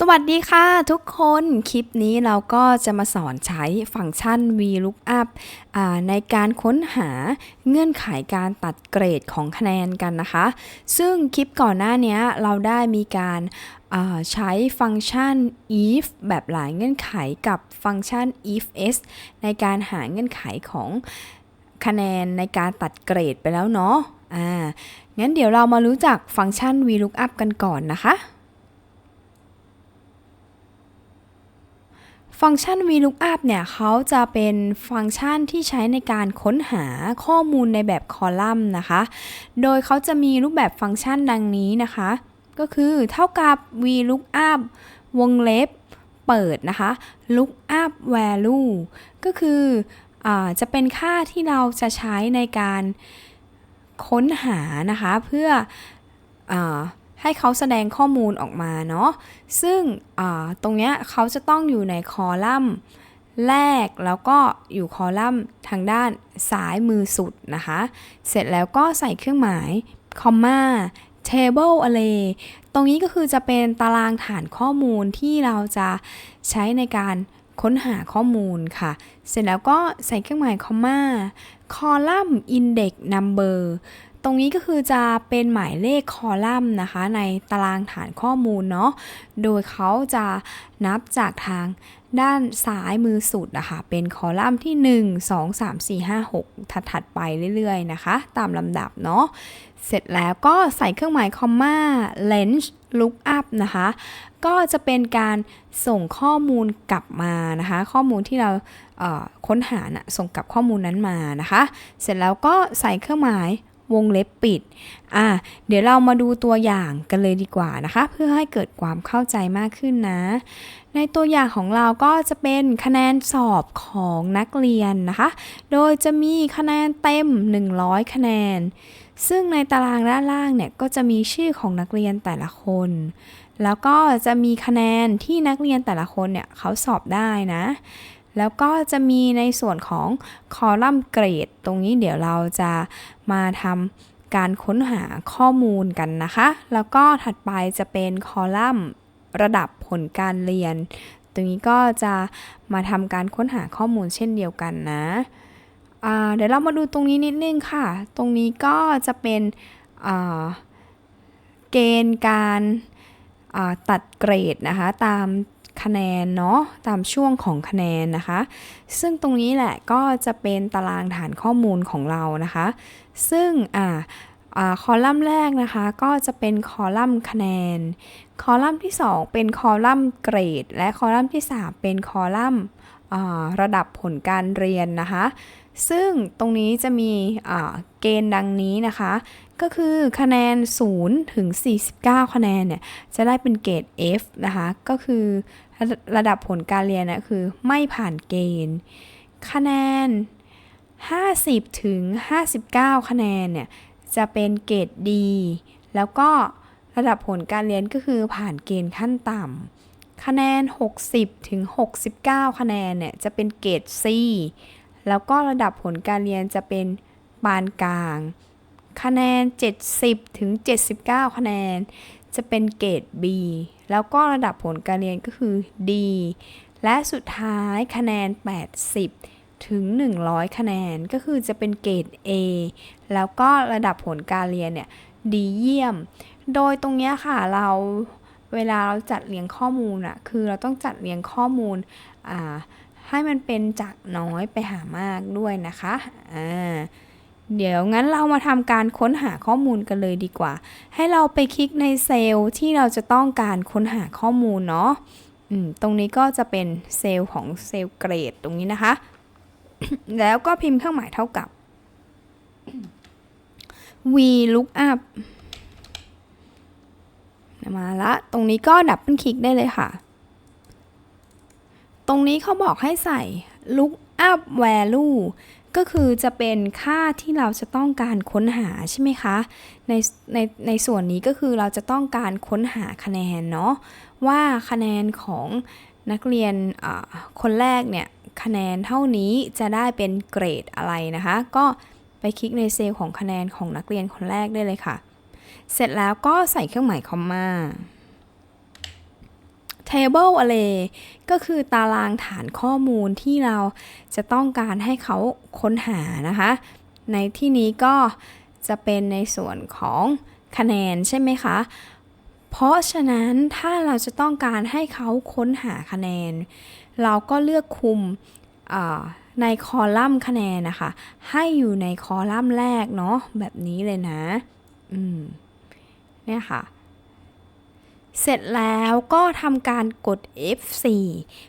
สวัสดีค่ะทุกคนคลิปนี้เราก็จะมาสอนใช้ฟังก์ชัน VLOOKUP ในการค้นหาเงื่อนไขการตัดเกรดของคะแนนกันนะคะ ซึ่งคลิปก่อนหน้านี้เราได้มีการใช้ฟังก์ชัน if แบบหลายเงื่อนไขกับฟังก์ชัน if-s ในการหาเงื่อนไขของคะแนนในการตัดเกรดไปแล้วเนาะอ่างั้นเดี๋ยวเรามารู้จักฟังก์ชัน VLOOKUP กันก่อนนะคะ ฟังก์ชัน VLOOKUP เนี่ยเขาจะเป็นฟังก์ชันที่ใช้ในการค้นหาข้อมูลในแบบคอลัมน์นะคะ โดยเขาจะมีรูปแบบฟังก์ชันดังนี้นะคะ ก็คือเท่ากับ VLOOKUP วงเล็บเปิดนะคะ lookup value ก็คืออจะเป็นค่าที่เราจะใช้ในการค้นหานะคะ เพื่ออ ให้เขาแสดงข้อมูลออกมาเนาะซึ่งตรงเนี้ยเขาจะต้องอยู่ในคอลัมน์แรกแล้วก็อยู่คอลัมน์ทางด้านซ้ายมือสุดนะคะ เสร็จแล้วก็ใส่เครื่องหมายคอมมา table array ตรงนี้ก็คือจะเป็นตารางฐานข้อมูลที่เราจะใช้ในการค้นหาข้อมูลค่ะ เสร็จแล้วก็ใส่เครื่องหมายคอมมา คอลัมน์ index number ตรงนี้ก็คือจะเป็นหมายเลขคอลัมน์นะคะ ในตารางฐานข้อมูลเนาะ โดยเขาจะนับจากทางด้านซ้ายมือสุดนะคะ เป็นคอลัมน์ที่ 1 2 3 4 5 6 ถัดถัดไปเรื่อยๆนะคะ ตามลำดับเนาะ เสร็จแล้วก็ใส่เครื่องหมายคอมมา range lookup นะคะ ก็จะเป็นการส่งข้อมูลกลับมานะคะ ข้อมูลที่เราค้นหานะส่งกลับข้อมูลนั้นมานะคะ เสร็จแล้วก็ใส่เครื่องหมาย วงเล็บปิด อะ เดี๋ยวเรามาดูตัวอย่างกันเลยดีกว่านะคะ เพื่อให้เกิดความเข้าใจมากขึ้นนะ ในตัวอย่างของเราก็จะเป็นคะแนนสอบของนักเรียนนะคะ โดยจะมีคะแนนเต็ม 100 คะแนน ซึ่งในตารางด้านล่างเนี่ยก็จะมีชื่อของนักเรียนแต่ละคน แล้วก็จะมีคะแนนที่นักเรียนแต่ละคนเนี่ยเขาสอบได้นะ แล้วก็จะมีในส่วนของคอลัมน์เกรด ตรงนี้เดี๋ยวเราจะมาทำการค้นหาข้อมูลกันนะคะ แล้วก็ถัดไปจะเป็นคอลัมน์ระดับผลการเรียน ตรงนี้ก็จะมาทำการค้นหาข้อมูลเช่นเดียวกันนะเดี๋ยวเรามาดูตรงนี้นิดนึงค่ะ ตรงนี้ก็จะเป็นเกณฑ์การตัดเกรดนะคะ ตาม คะแนนเนาะตามช่วงของคะแนนนะคะ ซึ่งตรงนี้แหละก็จะเป็นตารางฐานข้อมูลของเรานะคะ ซึ่งอ่าคอลัมน์แรกนะคะก็จะเป็นคอลัมน์คะแนน คอลัมน์ที่ 2 เป็นคอลัมน์เกรด และคอลัมน์ที่ 3 เป็นคอลัมน์ระดับผลการเรียนนะคะ ซึ่งตรงนี้จะมีเกณฑ์ดังนี้นะคะ ก็คือคะแนน 0 ถึง 49 คะแนนเนี่ยจะได้เป็นเกรด F นะคะ ก็คือ ระดับผลการเรียนนะคือไม่ผ่านเกณฑ์ คะแนน 50 ถึง 59 คะแนนเนี่ยจะเป็นเกรดดี แล้วก็ระดับผลการเรียนก็คือผ่านเกณฑ์ขั้นต่ำคะแนน 60 ถึง 69 คะแนนเนี่ยจะเป็นเกรด C แล้วก็ระดับผลการเรียนจะเป็นปานกลาง คะแนน 70 ถึง 79 คะแนน จะเป็นเกรด B แล้วก็ระดับผลการเรียนก็คือ D และสุดท้ายคะแนน 80 ถึง 100 คะแนนก็คือจะเป็นเกรด A แล้วก็ระดับผลการเรียนเนี่ยดีเยี่ยม โดยตรงนี้ค่ะเราเวลาเราจัดเรียงข้อมูลอะคือเราต้องจัดเรียงข้อมูลให้มันเป็นจากน้อยไปหามากด้วยนะคะอ่า เดี๋ยวงั้นเรามาทำการค้นหาข้อมูลกันเลยดีกว่า ให้เราไปคลิกในเซลล์ที่เราจะต้องการค้นหาข้อมูลเนาะตรงนี้ก็จะเป็นเซลล์ของเซลล์เกรดตรงนี้นะคะ แล้วก็พิมพ์เครื่องหมายเท่ากับ v lookup มาละตรงนี้ก็ดับเบิลคลิกได้เลยค่ะ ตรงนี้เขาบอกให้ใส่ lookup value ก็คือจะเป็นค่าที่เราจะต้องการค้นหาใช่ไหมคะ ในในในส่วนนี้ก็คือเราจะต้องการค้นหาคะแนนเนาะว่าคะแนนของนักเรียนคนแรกเนี่ยคะแนนเท่านี้จะได้เป็นเกรดอะไรนะคะ ก็ไปคลิกในเซลล์ของคะแนนของนักเรียนคนแรกได้เลยค่ะ เสร็จแล้วก็ใส่เครื่องหมายคอมมา table array ก็คือตารางฐานข้อมูลที่เราจะต้องการให้เขาค้นหานะคะ ในที่นี้ก็จะเป็นในส่วนของคะแนนใช่ไหมคะ เพราะฉะนั้นถ้าเราจะต้องการให้เขาค้นหาคะแนน เราก็เลือกคุมในคอลัมน์คะแนนนะคะ ให้อยู่ในคอลัมน์แรกเนาะแบบนี้เลยนะ อืม เนี่ยค่ะ เสร็จแล้วก็ทำการกด F4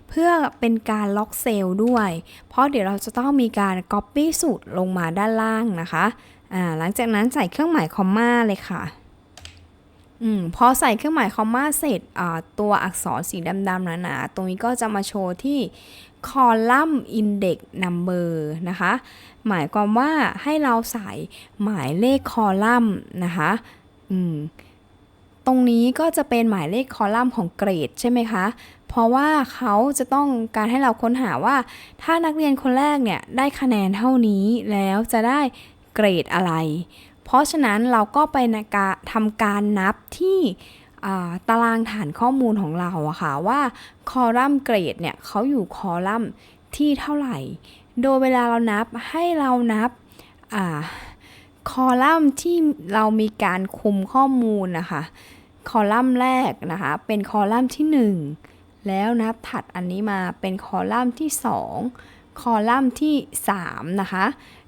เพื่อเป็นการล็อกเซลล์ด้วย เพราะเดี๋ยวเราจะต้องมีการ Copy สูตรลงมาด้านล่างนะคะอ่าหลังจากนั้นใส่เครื่องหมายคอมมาเลยค่ะอืมพอใส่เครื่องหมายคอมมาเสร็จอ่าตัวอักษรสีดำๆหนาๆตรงนี้ก็จะมาโชว์ที่คอลัมน์ Index Number นะคะ หมายความว่าให้เราใส่หมายเลขคอลัมน์นะคะ อืม ตรงนี้ก็จะเป็นหมายเลขคอลัมน์ของเกรดใช่ไหมคะ เพราะว่าเขาจะต้องการให้เราค้นหาว่า ถ้านักเรียนคนแรกเนี่ยได้คะแนนเท่านี้แล้วจะได้เกรดอะไร เพราะฉะนั้นเราก็ไปนกทำการนับที่ตารางฐานข้อมูลของเราอะค่ะว่าคอลัมน์เกรดเนี่ยเขาอยู่คอลัมน์ที่เท่าไหร่ โดยเวลาเรานับให้เรานับคอลัมน์ที่เรามีการคุมข้อมูลนะคะ คอลัมน์แรกนะคะ เป็นคอลัมน์ที่ 1 แล้วนับถัดอันนี้มาเป็นคอลัมน์ที่ 2 คอลัมน์ที่ 3 นะคะ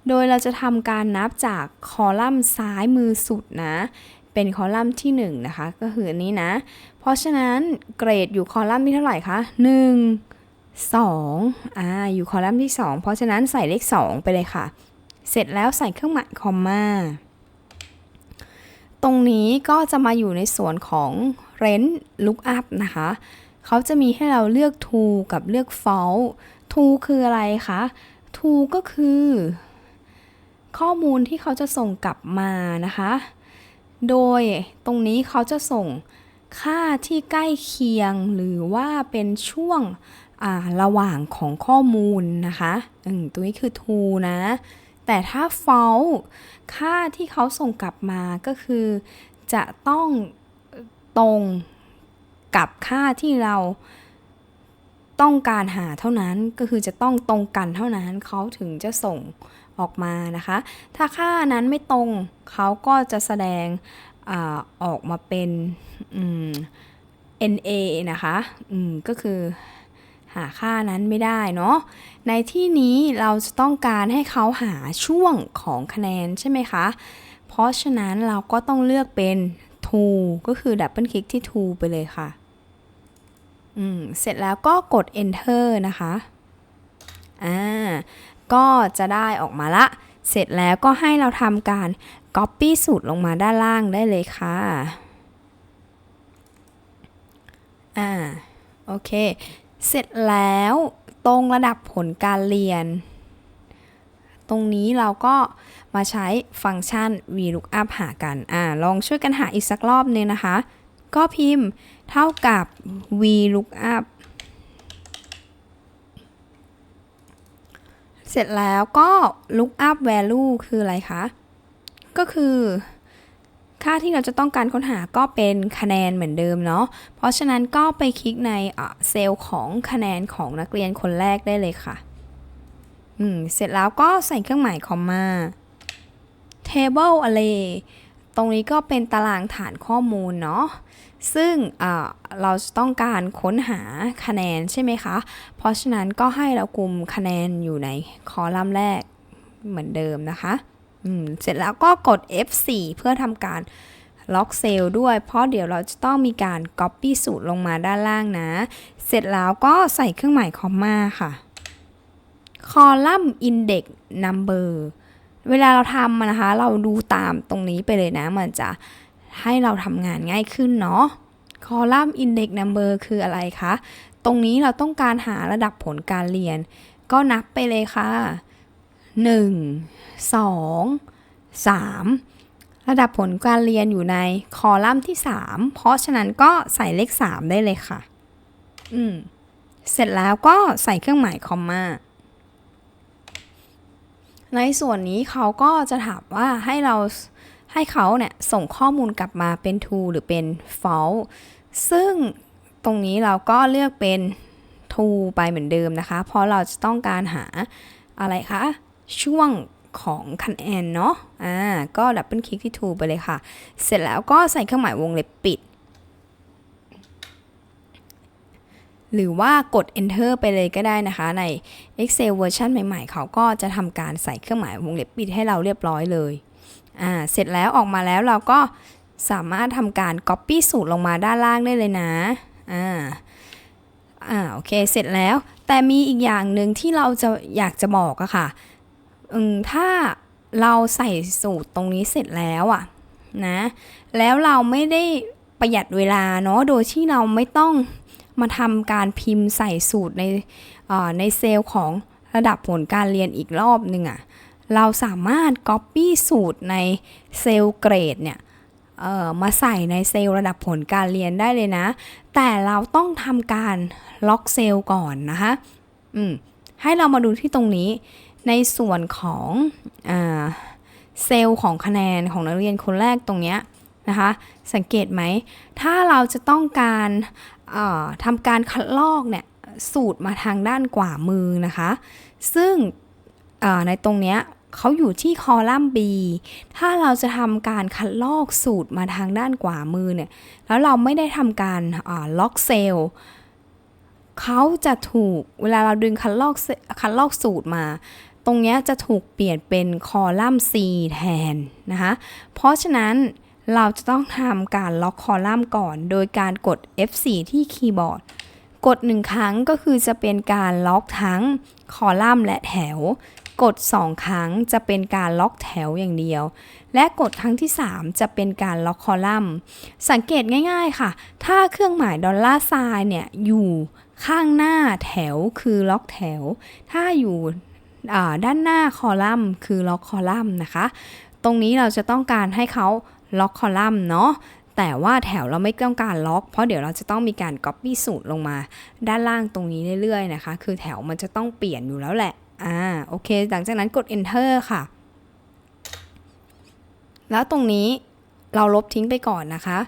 โดยเราจะทำการนับจากคอลัมน์ซ้ายมือสุดนะ เป็นคอลัมน์ที่ 1 นะคะ ก็คืออันนี้นะ เพราะฉะนั้นเกรดอยู่คอลัมน์ที่เท่าไหร่คะ 1 2อ่าอยู่คอลัมน์ที่ 2 เพราะฉะนั้นใส่เลข 2 ไปเลยค่ะ เสร็จแล้วใส่เครื่องหมายคอมมา ตรงนี้ก็จะมาอยู่ในส่วนของ rent lookup นะคะ เขาจะมีให้เราเลือก to กับเลือก false to คืออะไรคะ to ก็คือ ข้อมูลที่เขาจะส่งกลับมานะคะ โดยตรงนี้เขาจะส่งค่าที่ใกล้เคียงหรือว่าเป็นช่วงระหว่างของข้อมูลนะคะตัวนี้คือ to นะ แต่ถ้า false ค่าที่เขาส่งกลับมาก็คือ จะต้องตรงกับค่าที่เราต้องการหาเท่านั้นก็คือจะต้องตรงกันเท่านั้นเขาถึงจะส่งออกมานะคะ ถ้าค่านั้นไม่ตรงเขาก็จะแสดงอออกมาเป็น NA นะคะก็คือ หาค่านั้นไม่ได้เนาะ ในที่นี้เราจะต้องการให้เขาหาช่วงของคะแนนใช่ไหมคะ เพราะฉะนั้นเราก็ต้องเลือกเป็น to ก็คือดับเบิลคลิกที่ to ไปเลยค่ะ อืม เสร็จแล้วก็กด enter นะคะ อ่า ก็จะได้ออกมาละ เสร็จแล้วก็ให้เราทำการ copy สูตรลงมาด้านล่างได้เลยค่ะ อ่า โอเค เสร็จแล้วตรงระดับผลการเรียน ตรงนี้เราก็มาใช้ฟังก์ชัน VLOOKUP หากันอ่าลองช่วยกันหาอีกสักรอบนึงนะคะ ก็พิมพ์เท่ากับ VLOOKUP เสร็จแล้วก็ lookup value คืออะไรคะ ก็คือ ค่าที่เราจะต้องการค้นหาก็เป็นคะแนนเหมือนเดิมเนาะ เพราะฉะนั้นก็ไปคลิกในเซลล์ของคะแนนของนักเรียนคนแรกได้เลยค่ะ อืม เสร็จแล้วก็ใส่เครื่องหมายคอมมา table array ตรงนี้ก็เป็นตารางฐานข้อมูลเนาะ ซึ่งเราจะต้องการค้นหาคะแนนใช่ไหมคะ เพราะฉะนั้นก็ให้เรากลุ่มคะแนนอยู่ในคอลัมน์แรกเหมือนเดิมนะคะ เสร็จแล้วก็กด F4 เพื่อทำการล็อกเซลล์ด้วย เพราะเดี๋ยวเราจะต้องมีการ Copy สูตรลงมาด้านล่างนะ เสร็จแล้วก็ใส่เครื่องหมายคอมมาค่ะคอลัมน์ Index Number เวลาเราทำมันนะคะ เราดูตามตรงนี้ไปเลยนะ มันจะให้เราทำงานง่ายขึ้นเนาะคอลัมน์ Index Number คืออะไรคะ ตรงนี้เราต้องการหาระดับผลการเรียน ก็นับไปเลยค่ะ 1 2 3 ระดับผลการเรียนอยู่ในคอลัมน์ที่ 3 เพราะฉะนั้นก็ใส่เลข 3 ได้เลยค่ะ อืม เสร็จแล้วก็ใส่เครื่องหมายคอมมา ในส่วนนี้เขาก็จะถามว่าให้เราให้เขาเนี่ยส่งข้อมูลกลับมาเป็น true หรือเป็น false ซึ่งตรงนี้เราก็เลือกเป็น to ไปเหมือนเดิมนะคะ เพราะเราจะต้องการหาอะไรคะ ช่วงของคะแนนเนาะ อ่า ก็ดับเบิลคลิกที่ to ไปเลยค่ะ เสร็จแล้วก็ใส่เครื่องหมายวงเล็บปิด หรือว่ากด enter ไปเลยก็ได้นะคะใน Excel เวอร์ชันใหม่ๆ เขาก็จะทำการใส่เครื่องหมายวงเล็บปิดให้เราเรียบร้อยเลย อ่า เสร็จแล้วออกมาแล้วเราก็สามารถทำการ copy สูตรลงมาด้านล่างได้เลยนะ อ่า อ่า โอเค เสร็จแล้ว แต่มีอีกอย่างหนึ่งที่เราจะอยากจะบอกอะค่ะ อืมถ้าเราใส่สูตรตรงนี้เสร็จแล้วอะนะ แล้วเราไม่ได้ประหยัดเวลาเนาะโดยที่เราไม่ต้องมาทำการพิมพ์ใส่สูตรในในเซลล์ของระดับผลการเรียนอีกรอบหนึ่งอะเราสามารถ Copy สูตรในเซลล์เกรดเนี่ยมาใส่ในเซลล์ระดับผลการเรียนได้เลยนะ แต่เราต้องทำการล็อกเซลล์ก่อนนะคะอืมให้เรามาดูที่ตรงนี้ ในส่วนของเซลล์ของคะแนนของนักเรียนคนแรกตรงเนี้ยนะคะ สังเกตไหม ถ้าเราจะต้องการทำการคัดลอกเนี่ยสูตรมาทางด้านขวามือนะคะ ซึ่งในตรงเนี้ยเขาอยู่ที่คอลัมน์ B ถ้าเราจะทำการคัดลอกสูตรมาทางด้านขวามือเนี่ย แล้วเราไม่ได้ทำการาล็อกเซลล์เขาจะถูกเวลาเราดึงคัดลอกคัดลอกสูตรมา ตรงนี้จะถูกเปลี่ยนเป็นคอลัมน์ C แทนนะคะ เพราะฉะนั้นเราจะต้องทำการล็อกคอลัมน์ก่อน โดยการกด F4 ที่คีย์บอร์ด กด 1 ครั้งก็คือจะเป็นการล็อกทั้งคอลัมน์และแถว กด 2 ครั้งจะเป็นการล็อกแถวอย่างเดียว และกดครั้งที่ 3 จะเป็นการล็อกคอลัมน์ สังเกตง่าย ๆค่ะ ถ้าเครื่องหมายดอลลาร์ไซน์เนี่ยอยู่ข้างหน้าแถวคือล็อกแถว ถ้าอยู่ ด้านหน้าคอลัมน์คือล็อกคอลัมน์นะคะ ตรงนี้เราจะต้องการให้เขาล็อกคอลัมน์เนาะแต่ว่าแถวเราไม่ต้องการล็อก เพราะเดี๋ยวเราจะต้องมีการ Copy สูตรลงมา ด้านล่างตรงนี้เรื่อยๆนะคะ คือแถวมันจะต้องเปลี่ยนอยู่แล้วแหละอ่าโอเค หลังจากนั้นกด enter ค่ะ แล้วตรงนี้เราลบทิ้งไปก่อนนะคะ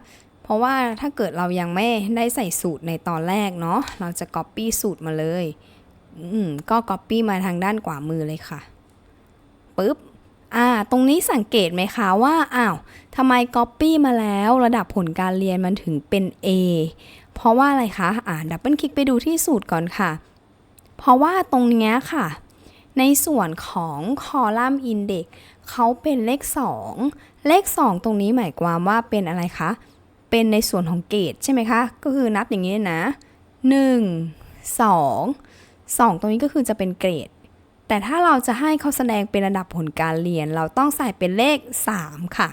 เพราะว่าถ้าเกิดเรายังไม่ได้ใส่สูตรในตอนแรกเนาะเราจะ Copy สูตรมาเลย อืมก็ Copy มาทางด้านขวามือเลยค่ะปึ๊บอ่า ตรงนี้สังเกตไหมคะว่าอ้าวทำไม Copy มาแล้วระดับผลการเรียนมันถึงเป็น A เพราะว่าอะไรคะอ่าดับเบิลคลิกไปดูที่สูตรก่อนค่ะ เพราะว่าตรงนี้ค่ะ ในส่วนของคอลัมน์อินเด็กเขาเป็นเลข 2 เลข 2 ตรงนี้หมายความว่าเป็นอะไรคะ เป็นในส่วนของเกรดใช่ไหมคะ ก็คือนับอย่างนี้นะ 1 2 2 ตรงนี้ก็คือจะเป็นเกรด แต่ถ้าเราจะให้เขาแสดงเป็นระดับผลการเรียน เราต้องใส่เป็นเลข 3 ค่ะ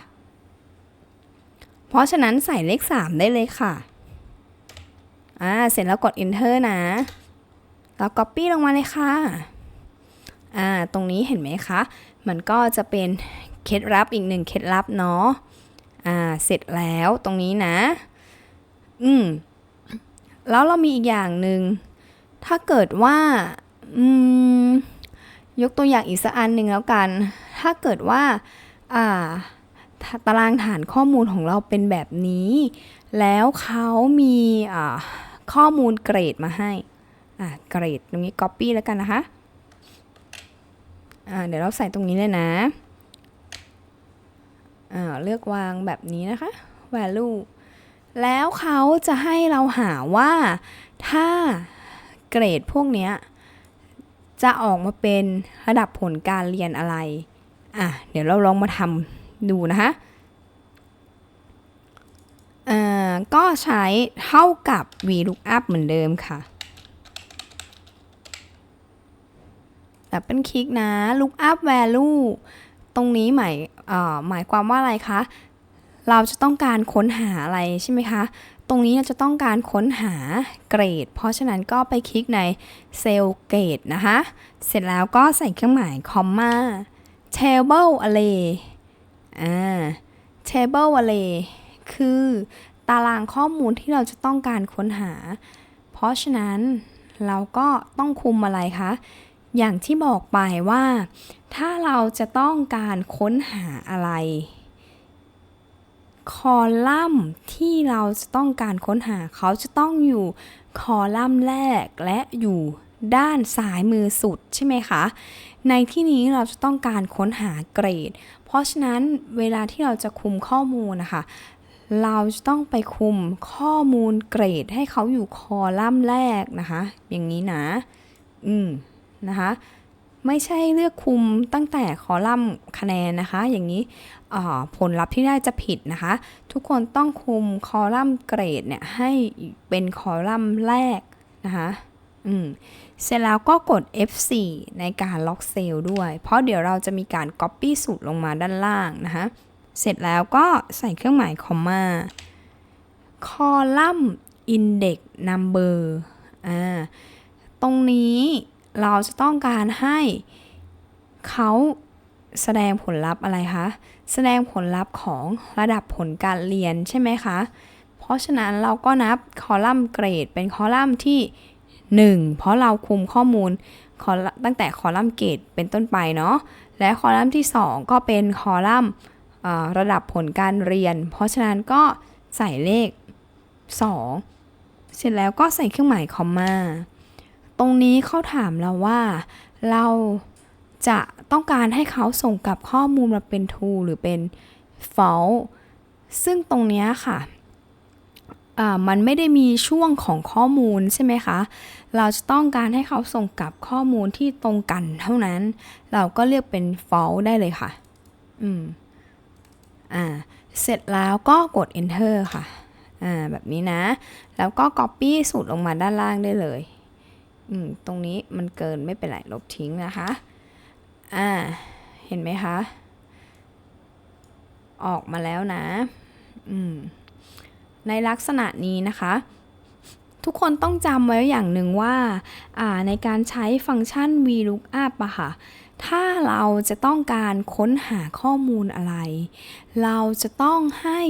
เพราะฉะนั้นใส่เลข 3 ได้เลยค่ะ อ่า เสร็จแล้วกด enter นะ แล้ว copy ลงมาเลยค่ะ อ่า ตรงนี้เห็นไหมคะ มันก็จะเป็นเคล็ดลับอีกหนึ่งเคล็ดลับเนาะ อ่า เสร็จแล้วตรงนี้นะ อืม แล้วเรามีอีกอย่างหนึ่ง ถ้าเกิดว่า อืม ยกตัวอย่างอีกสักอันหนึ่งแล้วกัน ถ้าเกิดว่า อ่า ตารางฐานข้อมูลของเราเป็นแบบนี้ แล้วเขามีอ่าข้อมูลเกรดมาให้ อ่าเกรดตรงนี้ copy แล้วกันนะคะ อ่า เดี๋ยวเราใส่ตรงนี้เลยนะ อ่า เลือกวางแบบนี้นะคะ value แล้วเขาจะให้เราหาว่าถ้า เกรดพวกเนี้ยจะออกมาเป็นระดับผลการเรียนอะไร อะ เดี๋ยวเราลองมาทำดูนะคะอ่าก็ใช้เท่ากับ VLOOKUP เหมือนเดิมค่ะดับเบิลคลิกนะ lookup value ตรงนี้หมายหมายความว่าอะไรคะ เราจะต้องการค้นหาอะไรใช่ไหมคะ ตรงนี้จะต้องการค้นหาเกรด เพราะฉะนั้นก็ไปคลิกในเซลล์เกรดนะคะ เสร็จแล้วก็ใส่เครื่องหมายคอมมา table array อ่า table array คือตารางข้อมูลที่เราจะต้องการค้นหา เพราะฉะนั้นเราก็ต้องคุมอะไรคะ อย่างที่บอกไปว่า ถ้าเราจะต้องการค้นหาอะไร คอลัมน์ที่เราจะต้องการค้นหาเขาจะต้องอยู่คอลัมน์แรกและอยู่ด้านซ้ายมือสุดใช่ไหมคะ ในที่นี้เราจะต้องการค้นหาเกรด เพราะฉะนั้นเวลาที่เราจะคุมข้อมูลนะคะ เราจะต้องไปคุมข้อมูลเกรดให้เขาอยู่คอลัมน์แรกนะคะ อย่างนี้นะ อืม นะคะ ไม่ใช่เลือกคุมตั้งแต่คอลัมน์คะแนนนะคะ อย่างนี้ผลลัพธ์ที่ได้จะผิดนะคะ ทุกคนต้องคุมคอลัมน์เกรดเนี่ยให้เป็นคอลัมน์แรกนะคะอืมเสร็จแล้วก็กด F4 ในการล็อกเซลล์ด้วย เพราะเดี๋ยวเราจะมีการ Copy สูตรลงมาด้านล่างนะคะเสร็จแล้วก็ใส่เครื่องหมายคอมมาคอลัมน์ Index Number อ่าตรงนี้ เราจะต้องการให้เขาแสดงผลลัพธ์อะไรคะ แสดงผลลัพธ์ของระดับผลการเรียนใช่ไหมคะ เพราะฉะนั้นเราก็นับคอลัมน์เกรดเป็นคอลัมน์ที่ 1 เพราะเราคุมข้อมูลตั้งแต่คอลัมน์เกรดเป็นต้นไปเนาะ และคอลัมน์ที่ 2 ก็เป็นคอลัมน์ระดับผลการเรียน เพราะฉะนั้นก็ใส่เลข 2 เสร็จแล้วก็ใส่เครื่องหมายคอมมา ตรงนี้เขาถามเราว่า เราจะต้องการให้เขาส่งกลับข้อมูลมาเป็น true หรือเป็น false ซึ่งตรงนี้ค่ะมันไม่ได้มีช่วงของข้อมูลใช่ไหมคะ เราจะต้องการให้เขาส่งกลับข้อมูลที่ตรงกันเท่านั้น เราก็เรียกเป็น false ได้เลยค่ะ อืม อ่า เสร็จแล้วก็กด enter ค่ะ อ่า แบบนี้นะ แล้วก็ copy สูตรลงมาด้านล่างได้เลย อืมตรงนี้มันเกินไม่เป็นไรลบทิ้งนะคะ อ่า เห็นไหมคะ ออกมาแล้วนะ อืม ในลักษณะนี้นะคะ ทุกคนต้องจำไว้อย่างหนึ่งว่า อ่า ในการใช้ฟังก์ชัน VLOOKUP อะค่ะถ้าเราจะต้องการค้นหาข้อมูลอะไร เราจะต้องให้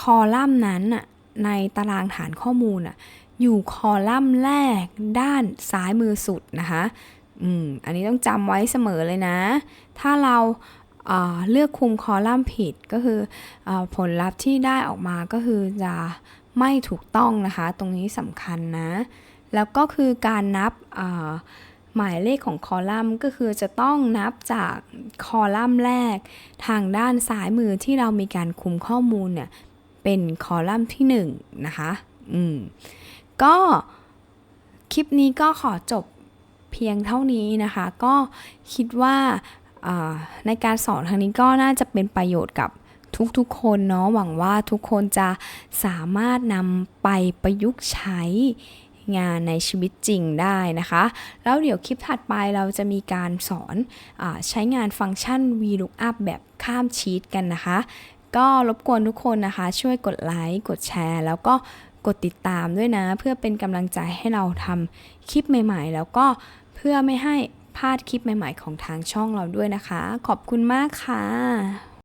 คอลัมน์นั้นน่ะในตารางฐานข้อมูลน่ะ อยู่คอลัมน์แรกด้านซ้ายมือสุดนะคะอืมอันนี้ต้องจำไว้เสมอเลยนะ ถ้าเราเอ่อเลือกคุมคอลัมน์ผิดก็คืออผลลัพธ์ที่ได้ออกมาก็คือจะไม่ถูกต้องนะคะ ตรงนี้สำคัญนะ แล้วก็คือการนับหมายเลขของคอลัมน์ก็คือจะต้องนับจากคอลัมน์แรก ทางด้านซ้ายมือที่เรามีการคุมข้อมูลเนี่ยเป็นคอลัมน์ที่1นะคะ อืม ก็คลิปนี้ก็ขอจบเพียงเท่านี้นะคะ ก็คิดว่าในการสอนทางนี้ก็น่าจะเป็นประโยชน์กับทุกๆคนเนาะหวังว่าทุกคนจะสามารถนำไปประยุกต์ใช้งานในชีวิตจริงได้นะคะ แล้วเดี๋ยวคลิปถัดไปเราจะมีการสอนอใช้งานฟังก์ชัน VLOOKUP แบบข้ามชีตกันนะคะ ก็รบกวนทุกคนนะคะ ช่วยกดไลค์ กดแชร์ แล้วก็ กดติดตามด้วยนะ เพื่อเป็นกำลังใจให้เราทำคลิปใหม่ๆ แล้วก็เพื่อไม่ให้พลาดคลิปใหม่ๆ ของทางช่องเราด้วยนะคะ ขอบคุณมากค่ะ